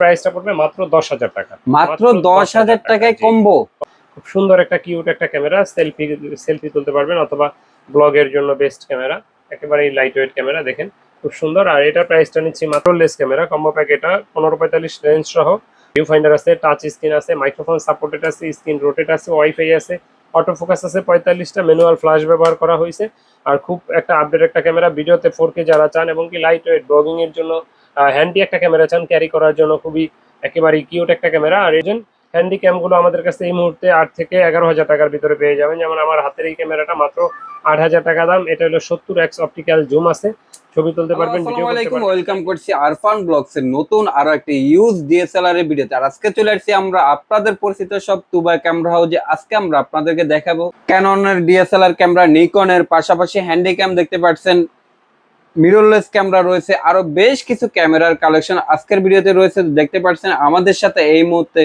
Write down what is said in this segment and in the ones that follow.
প্রাইসটা পড়বে মাত্র দশ হাজার টাকা। মাত্র দশ হাজার টাকায়। কম্বো খুব সুন্দর একটা কিউট একটা ক্যামেরা সেলফি সেলফি তুলতে পারবেন অথবা ব্লগের জন্য বেস্ট ক্যামেরা একেবারে লাইট ওয়েট ক্যামেরা দেখেন খুব সুন্দর। আর এটার প্রাইসটা নিচ্ছি মাত্র লেস ক্যামেরা কম্বো প্যাক এটা পনেরো পঁয়তাল্লিশ রেঞ্জ সহ। ভিউ ফাইন্ডার আছে টাচ স্ক্রিন আছে মাইক্রোফোন সাপোর্টেড আছে স্ক্রিন রোটেট আছে ওয়াইফাই আছে অটো ফোকাস আছে পঁয়তাল্লিশটা ম্যানুয়াল ফ্ল্যাশ ব্যবহার করা হয়েছে। আর খুব একটা আপডেট একটা ক্যামেরা ভিডিওতে ফোর কে যারা চান এবং কি লাইট ওয়েট ব্লগিং এর জন্য হ্যান্ডি একটা ক্যামেরা চান ক্যারি করার জন্য খুবই একেবারে কিউট একটা ক্যামেরা আর এই হ্যান্ডি ক্যামগুলো আমাদের কাছে এই মুহূর্তে আট থেকে এগারো হাজার টাকার ভিতরে পেয়ে যাবেন। যেমন আমার হাতের এই ক্যামেরাটা মাত্র আট হাজার টাকা দাম। এটা হলো সত্তর এক্স অপটিক্যাল জুম আছে। ছবি তুলতে পারবেন ভিডিও করতে ওয়েলকাম করছি আরফান ব্লগস এর নতুন আরও একটি ইউজ ডিএসএলআর এর ভিডিওতে আর আজকে চলে আসছি আমরা আপনাদের পরিচিত সব তুবা ক্যামেরা হাউজে আজকে আমরা আপনাদেরকে দেখাবো ক্যাননের ডিএসএলআর ক্যামেরা নিকনের পাশাপাশি হ্যান্ডি ক্যাম দেখতে পাচ্ছেন মিররলেস ক্যামেরা রয়েছে আরও বেশ কিছু ক্যামেরার কালেকশন আজকের ভিডিওতে রয়েছে। দেখতে পাচ্ছেন আমাদের সাথে এই মুহূর্তে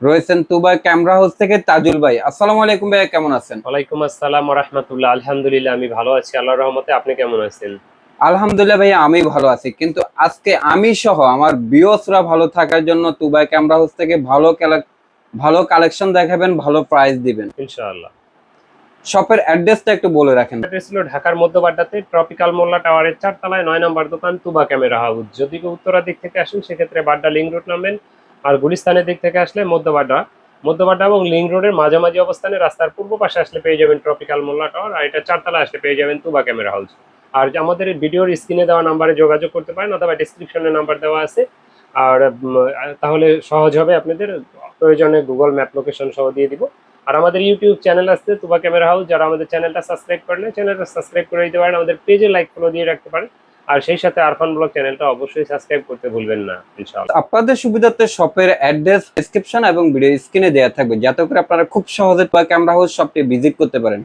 রয়েছেন তুবা ক্যামেরা হাউস থেকে তাজুল ভাই। আসসালামু আলাইকুম ভাই কেমন আছেন? ওয়ালাইকুম আসসালাম রহমতুল্লাহ। আলহামদুলিল্লাহ আমি ভালো আছি। আল্লাহর রহমতে আপনি কেমন আছেন? আলহামদুলিল্লাহ ভাই আমি ভালো আছি। কিন্তু আজকে আমি সহ আমার বিয়সরা ভালো থাকার জন্য তুবাই ক্যামেরা হাউস থেকে ভালো ভালো কালেকশন দেখাবেন ভালো প্রাইস দিবেন। ইনশাআল্লাহ। শপের অ্যাড্রেসটা একটু বলে রাখেন। অ্যাড্রেস ছিল ঢাকার মধ্যবাড্ডাতে ট্রপিক্যাল মোল্লা টাওয়ারের চারতলায় নয় নম্বর দোকান তুবা ক্যামেরা হাউস। যদি কেউ উত্তরা দিক থেকে আসেন, সেক্ষেত্রে বাড্ডা লিঙ্ক রোড নামবেন আর গুলিস্তানের দিক থেকে আসলে মধ্যবাড্ডা। মধ্যবাড্ডা এবং লিঙ্ক রোডের মাঝামাঝি অবস্থানে রাস্তার পূর্ব পাশে আসলে পেয়ে যাবেন ট্রপিক্যাল মোল্লা টাওয়ার আর এটা চারতলা আসলে পেয়ে যাবেন তুবা ক্যামেরা হাউস। আর আমাদের ভিডিওর স্ক্রিনে দেওয়া নাম্বারে যোগাযোগ করতে পারেন অথবা ডিসক্রিপশনে নাম্বার দেওয়া আছে। আর তাহলে সহজ হবে আপনাদের। প্রয়োজনে গুগল ম্যাপ লোকেশন সহ দিয়ে দিব। আর আমাদের ইউটিউব চ্যানেল আছে তুবা ক্যামেরা হাউস যারা আমাদের চ্যানেলটা সাবস্ক্রাইব করেন চ্যানেলটা সাবস্ক্রাইব করে দিতে পারেন আমাদের পেজে লাইক ফলো দিয়ে রাখতে পারেন। আর সেই সাথে আরফান ব্লগ চ্যানেলটা অবশ্যই সাবস্ক্রাইব করতে ভুলবেন না ইনশাআল্লাহ। আপনাদের সুবিধার্থে শপের অ্যাড্রেস ডেসক্রিপশন এবং ভিডিও স্ক্রিনে দেওয়া থাকবে যাতে করে আপনারা খুব সহজে তুবা ক্যামেরা হাউস শপটি ভিজিট করতে পারেন।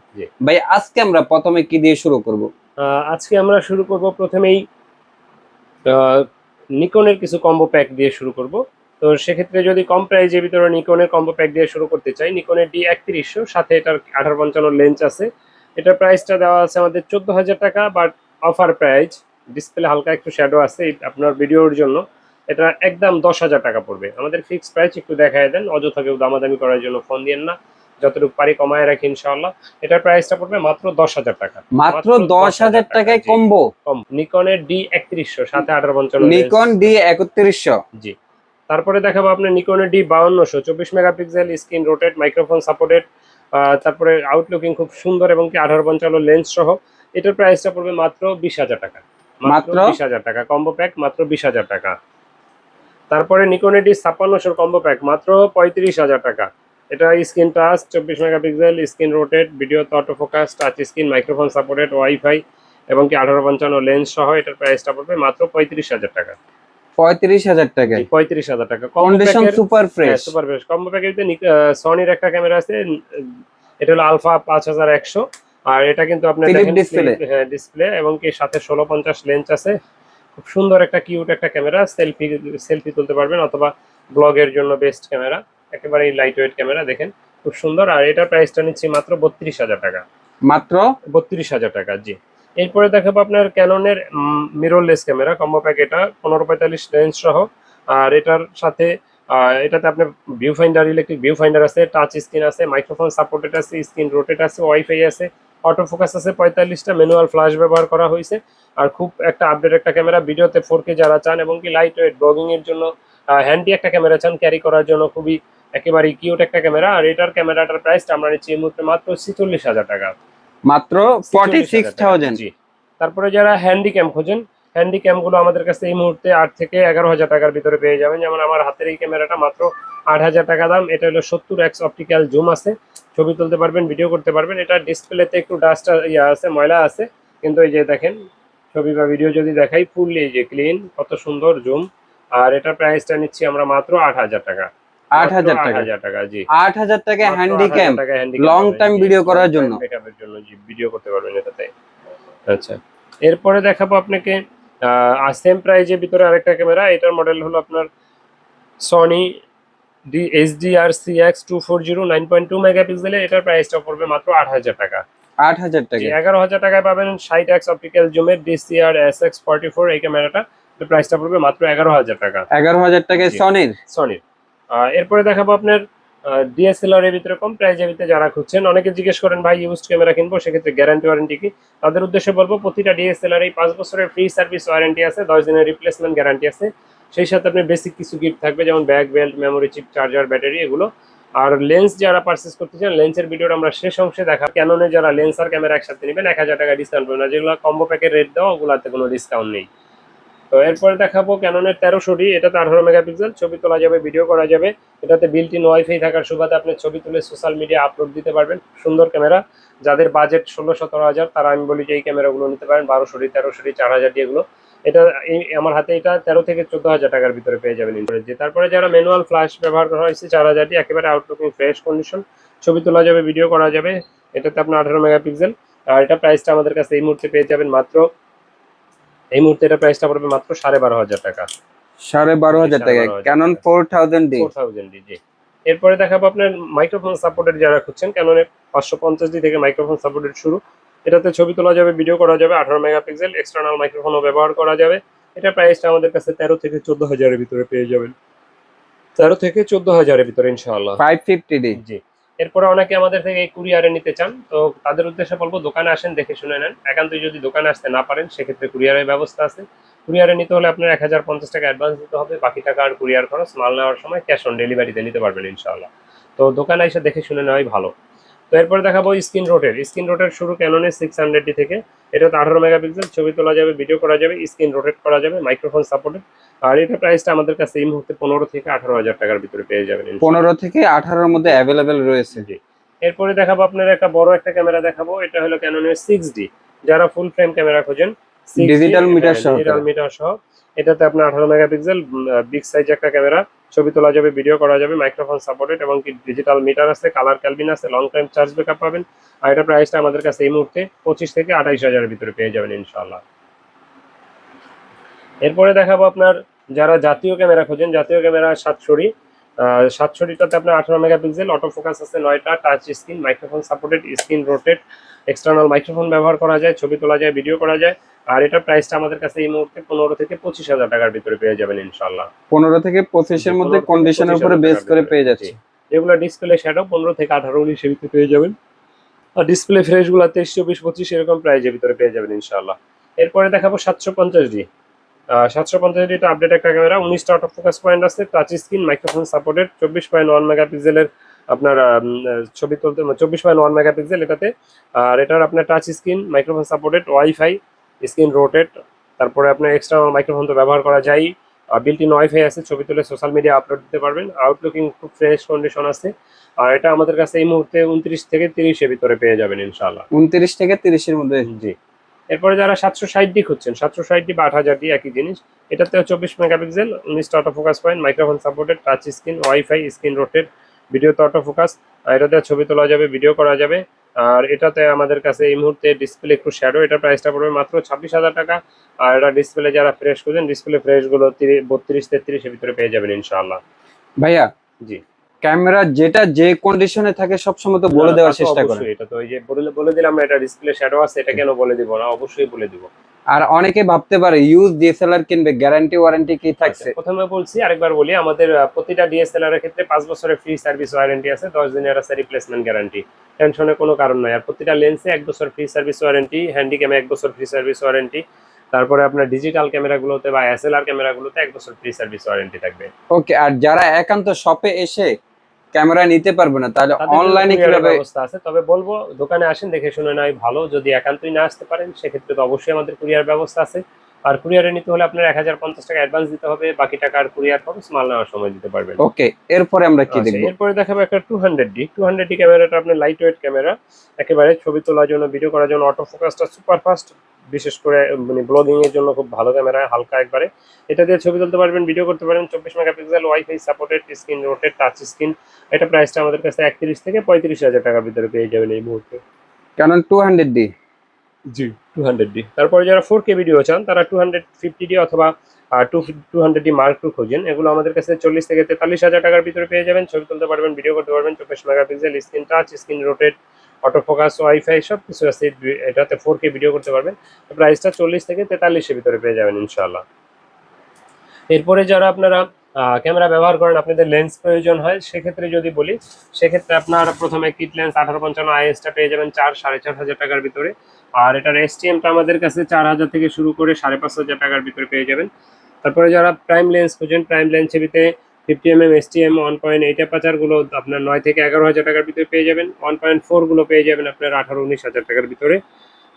ভাই আজকে আমরা প্রথমে কি দিয়ে শুরু করব? আজকে আমরা শুরু করব প্রথমেই নিকনের কিছু কম্বো প্যাক দিয়ে শুরু করব। তো সেক্ষেত্রে যদি কম প্রাইজের ভিতরে নিকনের কম্বো প্যাক দিয়ে শুরু করতে চাই নিকনের ডি একত্রিশশো সাথে এটার আঠারো পঞ্চান্ন লেন্স আছে। এটার প্রাইসটা দেওয়া আছে আমাদের চোদ্দ হাজার টাকা বাট অফার প্রাইস ডিসপ্লে হালকা একটু শ্যাডো আছে আপনার ভিডিওর জন্য। এটা একদম দশ হাজার টাকা পড়বে। আমাদের ফিক্সড প্রাইস একটু দেখায় দেন অযথা কেউ দামাদামি করার জন্য ফোন দিয়েন না। যতটুকু পারি কমায় রাখি ইনশাআল্লাহ। এটার প্রাইসটা পড়বে মাত্র দশ হাজার টাকা। মাত্র দশ হাজার টাকায়। কম্বো কম। নিকনের ডি একত্রিশশো সাথে আঠারো পঞ্চান্ন নিকন ডি একত্রিশশো? জি। তারপরে দেখাবো আপনার নিকনের ডি বাউন্নশো চব্বিশ megapixel screen rotate microphone supported তারপরে আউটলুকিং খুব সুন্দর এবং কি আঠারো পঞ্চান্ন লেন্স সহ। এটার প্রাইসটা পড়বে মাত্র বিশ হাজার টাকা। মাত্র? বিশ হাজার টাকা। কম্বো প্যাক মাত্র বিশ হাজার টাকা। তারপরে নিকনের ডি ছাপ্পান্নশোর কম্বো প্যাক মাত্র পঁয়ত্রিশ হাজার টাকা। এটা স্ক্রিন টাচ চব্বিশ megapixel screen rotate video auto focus touch screen microphone supported WiFi এবং কি আঠারো পঞ্চান্ন লেন্স সহ এটার প্রাইসটা পড়বে মাত্র পঁয়ত্রিশ হাজার টাকা। পঁয়ত্রিশ হাজার টাকায়। পঁয়ত্রিশ হাজার টাকা। Condition super fresh super fresh combo প্যাকের সনির একটা ক্যামেরা আছে এটা হলো আলফা পাঁচ হাজার একশো। আর এটা কিন্তু আপনার display। হ্যাঁ ডিসপ্লে এবং কি সাথে ষোলো পঞ্চাশ লেন্স আছে। খুব সুন্দর একটা কিউট একটা ক্যামেরা সেলফি সেলফি তুলতে পারবেন অথবা ব্লগের জন্য বেস্ট ক্যামেরা একেবারে লাইট ওয়েট ক্যামেরা দেখেন খুব সুন্দর। আর এটার প্রাইসটা নিচ্ছি মাত্র বত্রিশ হাজার টাকা। মাত্র? বত্রিশ হাজার টাকা জি। এরপরে দেখাবো আপনার ক্যাননের মিররলেস ক্যামেরা কম্বো প্যাক এটা, পনেরো পঁয়তাল্লিশ লেন্স সহ। আর এটার সাথে এটাতে আপনার view finder electric view finder আছে টাচ স্ক্রিন আছে মাইক্রোফোন সাপোর্টেড আছে স্ক্রিন রোটেট আছে ওয়াইফাই আছে অটো ফোকাস আছে, পঁয়তাল্লিশটা ম্যানুয়াল ফ্ল্যাশ ব্যবহার করা হয়েছে। আর খুব একটা আপডেট একটা ক্যামেরা ভিডিওতে ফোর কে যারা চান এবং কি লাইট ওয়েট ব্লগিং এর জন্য হ্যান্ডি একটা ক্যামেরা চান ক্যারি করার জন্য খুবই একেবারে কিউট একটা ক্যামেরা আর এটার ক্যামেরাটার প্রাইসটা আমরা নিচ্ছি এই মুহূর্তে মাত্র ছিচল্লিশ হাজার টাকা। মাত্র ফর্টি সিক্স থাউজেন্ড জি। তারপরে যারা হ্যান্ডি ক্যাম খোঁজেন হ্যান্ডি গুলো আমাদের কাছে এই মুহূর্তে আট থেকে এগারো হাজার টাকার ভিতরে পেয়ে যাবেন। যেমন আমার হাতের এই ক্যামেরাটা মাত্র আট হাজার টাকা দাম। এটা হলো সত্তর এক্স অপটিক্যাল জুম আছে। ছবি তুলতে পারবেন ভিডিও করতে পারবেন। এটা ডিসপ্লেতে একটু ডাস্ট ইয়া আছে ময়লা আছে। কিন্তু এই যে দেখেন ছবি বা ভিডিও যদি দেখাই ফুললি এই যে ক্লিন কত সুন্দর জুম আর এটার প্রাইসটা নিচ্ছি আমরা মাত্র আট হাজার টাকা। আট হাজার টাকা। জি। আট হাজার টাকা মাত্র হ্যান্ডি 8,000 ক্যাম টাকা handicam long পাবেন, time জি, video long করার জন্য। backup এর জন্য জি ভিডিও করতে পারবেন এটাতে। আচ্ছা। এরপরে দেখাবো আপনাকে সেম প্রাইজের ভিতরে আরেকটা ক্যামেরা এটার মডেল হলো আপনার Sony D HDR C X two four zero nine point two মেগাপিক্সেলের এটার প্রাইসটা পড়বে মাত্র আট হাজার টাকা। আট হাজার টাকা। এগারো হাজার টাকায় পাবেন ষাট X optical জুমের DCR S X forty four এই ক্যামেরাটা প্রাইসটা পড়বে মাত্র এগারো হাজার টাকা। এগারো হাজার টাকায় সনির সনির এরপরে দেখাবো আপনার ডিএসএলআর এর ভিতরে কম প্রাইজের ভিতরে যারা খুঁজছেন, অনেকে জিজ্ঞেস করেন, ভাই ইউজড ক্যামেরা কিনবো? সেক্ষেত্রে গ্যারান্টি ওয়ারেন্টি কি? তাদের উদ্দেশ্যে বলব, প্রতিটা ডিএসএলআর এই পাঁচ বছরের ফ্রি সার্ভিস ওয়ারেন্টি আছে, দশ দিনের রিপ্লেসমেন্ট গ্যারান্টি আছে। সেই সাথে আপনি বেসিক কিছু গিফট থাকবে, যেমন bag belt memory chip charger battery এগুলো। আর লেন্স যারা পারচেস করতে চান লেন্সের ভিডিওটা আমরা শেষ অংশে দেখা ক্যাননে যারা লেন্স আর ক্যামেরা একসাথে নেবেন, এক হাজার টাকা ডিসকাউন্ট পাবেন। যেগুলো কম্বো প্যাকের রেট দেওয়া, ওগুলাতে কোনো ডিসকাউন্ট নেই। তো এরপরে দেখাবো ক্যাননের তেরোশো ডি এটাতে আঠারো মেগাপিক্সেল, ছবি তোলা যাবে ভিডিও করা যাবে। এটাতে বিল্ট ইন ওয়াইফাই থাকার সুবাদে আপনি ছবি তুলে সোশ্যাল মিডিয়া আপলোড দিতে পারবেন। সুন্দর ক্যামেরা যাদের বাজেট ষোলো সতেরো হাজার, তারা আমি বলি যে এই ক্যামেরাগুলো নিতে পারেন বারোশো ডি তেরোশো ডি চার হাজার ডি এগুলো। এটা এই, আমার হাতে এটা তেরো থেকে চোদ্দ হাজার টাকার ভিতরে পেয়ে যাবেন ইন্টারেস্ট তারপরে যারা ম্যানুয়াল ফ্ল্যাশ ব্যবহার করা হয়েছে, চার হাজারটি একেবারে আউটলুকিং ফ্রেশ কন্ডিশন ছবি তোলা যাবে ভিডিও করা যাবে। এটাতে আপনার আঠারো মেগাপিক্সেল। আর এটা প্রাইসটা আমাদের কাছে এই মুহূর্তে পেয়ে যাবেন মাত্র এই মুহূর্তে এটা প্রাইসটা পড়বে মাত্র সাড়ে বারো হাজার টাকা। সাড়ে বারো হাজার টাকা। Canon four thousand D four thousand G. এরপরে দেখাবো আপনার মাইক্রোফোন সাপোর্টের যারা খুঁজছেন কেননা পাঁচশো পঞ্চাশ ডি থেকে মাইক্রোফোন সাপোর্টের শুরু। এটাতে ছবি তোলা যাবে ভিডিও করা যাবে আঠারো মেগাপিক্সেল এক্সটার্নাল মাইক্রোফোনও ব্যবহার করা যাবে। এটা প্রাইসটা আমাদের কাছে তেরো থেকে চোদ্দ হাজারের ভিতরে পেয়ে যাবেন। তেরো থেকে চোদ্দ হাজারের ভিতরে ইনশাআল্লাহ। Five fifty D G. এরপরে অনেকে আমাদের থেকে এই কুরিয়ারে নিতে চান, তো তাদের উদ্দেশ্যে বলব দোকানে আসেন, দেখে শুনে নেন। একান্তই যদি দোকানে আসতে না পারেন, সেক্ষেত্রে কুরিয়ারের ব্যবস্থা আছে। কুরিয়ারে নিতে হলে আপনার এক হাজার পঞ্চাশ টাকা অ্যাডভান্স দিতে হবে, বাকি টাকা আর কুরিয়ার খরচ, মাল নেওয়ার সময় ক্যাশ অন ডেলিভারিতে নিতে পারবেন ইনশাআল্লাহ। তো দোকানে এসে দেখে শুনে নেওয়াই ভালো। এরপরে দেখাবো স্ক্রিন রোটের। স্ক্রিন রোটের শুরু ক্যাননের সিক্স হান্ড্রেডটি থেকে। এটা তো আঠারো মেগাপিক্সেল ছবি তোলা যাবে ভিডিও করা যাবে স্ক্রিন রোটেট করা যাবে মাইক্রোফোন সাপোর্টেড আর এটা প্রাইসটা আমাদের কাছে এই মুহূর্তে পনেরো থেকে আঠারো হাজার টাকার ভিতরে পেয়ে যাবেন পনেরো থেকে আঠারোর মধ্যে অ্যাভেলেবেল রয়েছে। জি। এরপরে দেখাবো আপনার একটা বড় একটা ক্যামেরা দেখাবো। এটা হলো ক্যাননের সিক্স ডি যারা ফুল ফ্রেম ক্যামেরা খোঁজেন Digital meter সহকারে। ডিজিটাল মিটার সহ। এটাতে আপনার আঠারো মেগাপিক্সেল বিগ সাইজ একটা ক্যামেরা ছবি তোলা যাবে ভিডিও করা যাবে মাইক্রোফোন সাপোর্টেড এবং কি ডিজিটাল মিটার আছে কালার ক্যালবিন আছে লং টাইম চার্জ ব্যাকআপ পাবেন। আর এটা প্রাইসটা আমাদের কাছে এই মুহূর্তে পঁচিশ থেকে আঠাইশ হাজারের ভিতরে পেয়ে যাবেন ইনশাআল্লাহ। এরপরে দেখাবো আপনার যারা জাতীয় ক্যামেরা খোঁজেন, জাতীয় ক্যামেরা সাতশোরি সাতশোটিটাতে আপনার আঠারো মেগাপিক্সেল অটো ফোকাস আছে নয়টা touch screen microphone supported screen rotate external microphone ব্যবহার করা যায় ছবি তোলা যায় ভিডিও করা যায়। আর এটার প্রাইসটা আমাদের কাছে এই মুহূর্তে পনেরো থেকে পঁচিশ হাজার টাকার ভিতরে পেয়ে যাবেন ইনশাল্লাহ পনেরো থেকে পঁচিশের মধ্যে কন্ডিশনের উপরে বেস করে পেয়ে যাচ্ছে। যেগুলো ডিসপ্লে শ্যাডো পনেরো থেকে আঠারো উনিশের ভিতরে পেয়ে যাবেন। আর ডিসপ্লে ফ্রেশগুলো তেইশ চব্বিশ পঁচিশ এরকম প্রাইজের ভিতরে পেয়ে যাবেন ইনশাল্লাহ এরপরে দেখাবো সাতশো পঞ্চাশ ডি সাতশো পঞ্চাশ ডিটা আপডেট একটা ক্যামেরা উনিশটা অটো ফোকাস পয়েন্ট আছে টাচ স্ক্রিন মাইক্রোফোন সাপোর্টেড চব্বিশ পয়েন্ট ওয়ান মেগাপিক্সেলের আপনার ছবি তুলতে চব্বিশ পয়েন্ট ওয়ান মেগাপিক্সেল এটাতে। আর এটার আপনার touch screen microphone supported wifi screen rotate তারপরে আপনার এক্সট্রা মাইক্রোফোন তো ব্যবহার করা যায়। বিল্ট ইন ওয়াইফাই আছে ছবি তুলে সোশ্যাল মিডিয়া আপলোড দিতে পারবেন। আউটলুকিং খুব ফ্রেশ কন্ডিশন আছে। আর এটা আমাদের কাছে এই মুহূর্তে উনত্রিশ থেকে তিরিশের ভিতরে পেয়ে যাবেন ইনশাল্লাহ উনত্রিশ থেকে তিরিশের মধ্যে? জি। এরপরে যারা সাতশো ষাট ডি খুঁজছেন সাতশো ষাট ডি বা আট হাজার ডি একই জিনিস। এটাতে চব্বিশ মেগাপিক্সেল উনিশটা auto focus point microphone supported touch screen wifi screen rotate ভিডিওতে অটো ফোকাস আর এটাতে ছবি তোলা যাবে ভিডিও করা যাবে। আর এটাতে আমাদের কাছে এই মুহূর্তে ডিসপ্লে একটু শ্যাডো এটার প্রাইসটা পড়বে মাত্র ছাব্বিশ হাজার টাকা। আর এটা ডিসপ্লে যারা ফ্রেশ করছেন ডিসপ্লে ফ্রেশগুলো বত্রিশ তেত্রিশের ভিতরে পেয়ে যাবেন ইনশাআল্লাহ। ভাইয়া জি। ক্যামেরা যেটা যে কন্ডিশনে থাকে সবসময় তো বলে দেওয়ার চেষ্টা করে। এটা তো ওই যে বলে বলে দিলাম এটা ডিসপ্লে শ্যাডো আছে এটা কেন বলে দিব না? অবশ্যই বলে দিব। আর অনেকে ভাবতে পারে ইউজ ডিএসএলআর কিনবে গ্যারান্টি ওয়ারেন্টি কি থাকছে? আচ্ছা, প্রথমে বলছি আরেকবার বলি আমাদের প্রতিটা ডিএসএলআর এর ক্ষেত্রে পাঁচ বছরের ফ্রি সার্ভিস ওয়ারেন্টি আছে দশ দিনের আছে রিপ্লেসমেন্ট গ্যারান্টি টেনশনের কোনো কারণ নাই। আর প্রতিটা লেন্সে এক বছর ফ্রি সার্ভিস ওয়ারেন্টি হ্যান্ডিক্যামে এক বছর ফ্রি সার্ভিস ওয়ারেন্টি তারপরে আপনার ডিজিটাল ক্যামেরাগুলোতে বা এসএলআর ক্যামেরাগুলোতে এক বছর ফ্রি সার্ভিস ওয়ারেন্টি থাকবে। ওকে আর যারা একান্ত শপে এসে ক্যামেরা নিতে পারবে না তাহলে অনলাইনে কীভাবে ব্যবস্থা আছে। তবে বলব দোকানে আসেন দেখে শুনে নাই ভালো। যদি একান্তই না আসতে পারেন সেক্ষেত্রে তো অবশ্যই আমাদের কুরিয়ার ব্যবস্থা আছে। আর কুরিয়ারে নিতে হলে আপনার এক হাজার পঞ্চাশ টাকা অ্যাডভান্স দিতে হবে বাকি টাকা আর কুরিয়ার খরচ মাল নেওয়ার সময় দিতে পারবেন। ওকে এরপরে আমরা কি আচ্ছা, দেখব? এরপরে দেখাবো একটা two hundred D two hundred D ক্যামেরাটা আপনার লাইট ওয়েট ক্যামেরা একেবারে ছবি তোলার জন্য ভিডিও করার জন্য অটো ফোকাসটা সুপার ফাস্ট বিশেষ করে মানে ব্লগিং এর জন্য খুব ভালো ক্যামেরা হালকা একবারে। এটা দিয়ে ছবি তুলতে পারবেন ভিডিও করতে পারবেন চব্বিশ megapixel wifi supported screen rotated touch screen এটা প্রাইসটা আমাদের কাছে একত্রিশ থেকে পঁয়ত্রিশ হাজার টাকার ভিতরে পেয়ে যাবেন এই মুহূর্তে। কারণ two hundred D G two hundred D তারপরে যারা ফোর কে ভিডিও চান তারা টু হান্ড্রেড ফিফটি ডি অথবা two two hundred D mark two খোঁজেন। এগুলো আমাদের কাছে চল্লিশ থেকে তেতাল্লিশ হাজার টাকার ভিতরে পেয়ে যাবেন। ছবি তুলতে পারবেন ভিডিও করতে পারবেন চব্বিশ megapixel screen touch screen rotate auto focus wifi সব কিছু আছে এটাতে ফোর কে ভিডিও করতে পারবেন। প্রাইসটা চল্লিশ থেকে তেতাল্লিশের ভিতরে পেয়ে যাবেন ইনশাল্লাহ এরপরে যারা আপনারা ক্যামেরা ব্যবহার করেন, আপনাদের লেন্স প্রয়োজন হয়, সেক্ষেত্রে যদি বলি, সেক্ষেত্রে আপনার প্রথমে কিট লেন্স আঠারো পঞ্চান্ন আইএসটা পেয়ে যাবেন চার, সাড়ে চার হাজার টাকার ভিতরে। আর এটার এসটিএমটা আমাদের কাছে চার হাজার থেকে শুরু করে সাড়ে পাঁচ হাজার টাকার ভিতরে পেয়ে যাবেন। তারপরে যারা প্রাইম লেন্স খুঁজেন প্রাইম লেন্স ছবিতে fifty M M S T M one point eight অ্যাপাচারগুলো আপনার নয় থেকে এগারো হাজার টাকার ভিতরে পেয়ে যাবেন। ওয়ান পয়েন্ট ফোরগুলো পেয়ে যাবেন আপনার আঠারো উনিশ হাজার টাকার ভিতরে।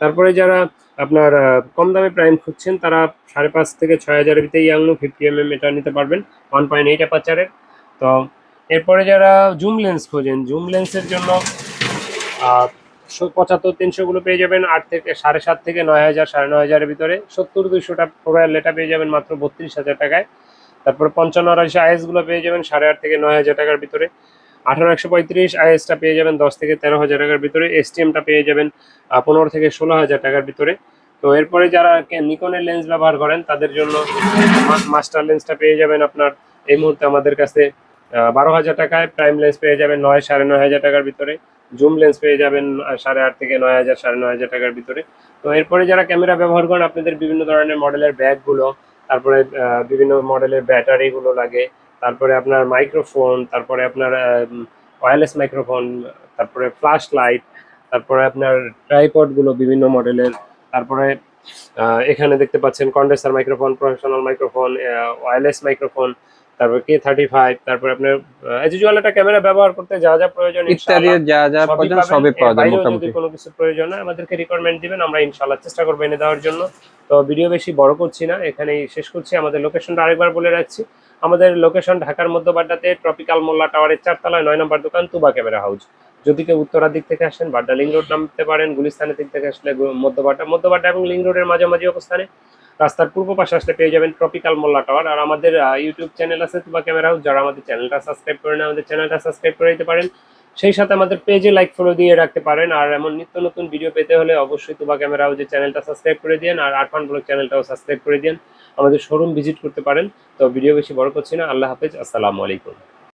তারপরে যারা আপনার কম দামে প্রাইম খুঁজছেন, তারা সাড়ে পাঁচ থেকে ছয় হাজারের ভিতরে ইয়াংনো ফিফটি এম এম এটা নিতে পারবেন ওয়ান পয়েন্ট এইট অ্যাপাচারের তো এরপরে যারা জুম লেন্স খোঁজেন জুম লেন্সের জন্য পঁচাত্তর তিনশোগুলো পেয়ে যাবেন, আট থেকে সাড়ে সাত থেকে নয় হাজার, সাড়ে নয় হাজারের ভিতরে। সত্তর দুইশোটা রয়্যাল এটা পেয়ে যাবেন মাত্র বত্রিশ হাজার টাকায়। তারপরে পঞ্চান্ন আড়াইশো আইএসগুলো পেয়ে যাবেন সাড়ে আট থেকে নয় হাজার টাকার ভিতরে। আঠারো একশো পঁয়ত্রিশ আইএসটা পেয়ে যাবেন দশ থেকে তেরো হাজার টাকার ভিতরে। এসটিএমটা পেয়ে যাবেন পনেরো থেকে ষোলো হাজার টাকার ভিতরে। তো এরপরে যারা নিকনের লেন্স ব্যবহার করেন, তাদের জন্য মাস্টার লেন্সটা পেয়ে যাবেন আপনার। এই মুহূর্তে আমাদের কাছে বারো হাজার টাকায় প্রাইম লেন্স পেয়ে যাবেন নয়, সাড়ে নয় হাজার টাকার ভিতরে। জুম লেন্স পেয়ে যাবেন সাড়ে আট থেকে নয় হাজার, সাড়ে নয় হাজার টাকার ভিতরে। তো এরপরে যারা ক্যামেরা ব্যবহার করেন, আপনাদের বিভিন্ন ধরনের মডেলের ব্যাগগুলো তারপরে বিভিন্ন মডেলের ব্যাটারিগুলো লাগে, তারপরে আপনার মাইক্রোফোন তারপরে আপনার ওয়্যারলেস মাইক্রোফোন তারপরে ফ্ল্যাশ লাইট তারপরে আপনার ট্রাইপডগুলো বিভিন্ন মডেলের, তারপরে এখানে দেখতে পাচ্ছেন condenser microphone professional microphone wireless microphone তারপর কে থার্টি ফাইভ তারপরে আপনার এজ ইউজুয়াল একটা ক্যামেরা ব্যবহার করতে যা যা প্রয়োজন ইত্যাদি যা যা প্রয়োজন সবই পাওয়া যায় মোটামুটি। কোনো কিছু প্রয়োজন হয় আমাদেরকে রিকোয়ারমেন্ট দিবেন আমরা ইনশাআল্লাহ চেষ্টা করব এনে দেওয়ার জন্য। তো ভিডিও বেশি বড় করছি না এখানেই শেষ করছি। আমাদের লোকেশনটা আরেকবার বলে রাখছি। আমাদের লোকেশন ঢাকার মধ্যবাড্ডাতে ট্রপিক্যাল মোল্লা টাওয়ারের চারতলায় নয় নম্বর দোকান তুবা ক্যামেরা হাউস যদি কেউ উত্তরার দিক থেকে আসেন বাড্ডা লিং রোড নামতে পারেন গুলিস্তানের দিক থেকে আসলে মধ্যবাড্ডা মধ্যবাড্ডা এবং লিং রোডের মাঝামাঝি অবস্থানে। রাস্তার পূর্ব পাশে আসলে পেয়ে যাবেন ট্রপিক্যাল মোল্লা টাওয়ার আর আমাদের ইউটিউব চ্যানেল আছে তুবা ক্যামেরা হাউস যারা আমাদের চ্যানেলটা সাবস্ক্রাইব করে করেন আমাদের চ্যানেলটা সাবস্ক্রাইব করে দিতে পারেন। সেই সাথে আমাদের পেজে লাইক ফলো দিয়ে রাখতে পারেন। আর এমন নিত্য নতুন ভিডিও পেতে হলে অবশ্যই তুবা ক্যামেরা হাউসের চ্যানেলটা সাবস্ক্রাইব করে দিন আর আরফান ব্লগ চ্যানেলটাও সাবস্ক্রাইব করে দিন আমাদের শোরুম ভিজিট করতে পারেন। তো ভিডিও বেশি বড় করছি না। আল্লাহ হাফেজ। আসসালামু আলাইকুম।